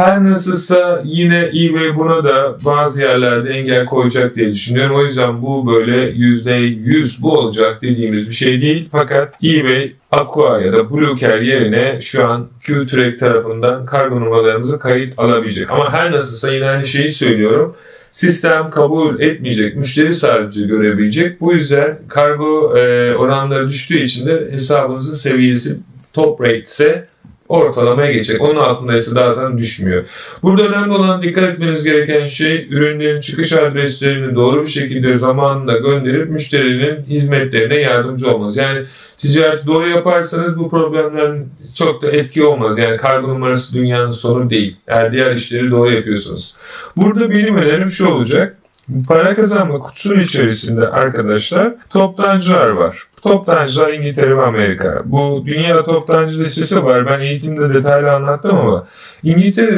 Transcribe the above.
Her nasılsa yine eBay buna da bazı yerlerde engel koyacak diye düşünüyorum. O yüzden bu böyle %100 bu olacak dediğimiz bir şey değil. Fakat eBay Aqua ya da Bluecare yerine şu an Qtrack tarafından kargo numaralarımızı kayıt alabilecek. Ama her nasılsa yine aynı şeyi söylüyorum. Sistem kabul etmeyecek, müşteri sadece görebilecek. Bu yüzden kargo e, oranları düştüğü için de hesabınızın seviyesi top rate ise ortalamaya geçecek. Onun altındaysa zaten düşmüyor. Burada önemli olan dikkat etmeniz gereken şey ürünlerin çıkış adreslerini doğru bir şekilde zamanında gönderip müşterinin hizmetlerine yardımcı olmanız. Yani ticareti doğru yaparsanız bu problemlerin çok da etki olmaz. Yani kargo numarası dünyanın sonu değil. Eğer diğer işleri doğru yapıyorsunuz. Burada benim önerim şu olacak. Para kazanma kutusunun içerisinde arkadaşlar toptancılar var. Toptancılar İngiltere ve Amerika. Bu dünya toptancı listesi var. Ben eğitimde detaylı anlattım ama İngiltere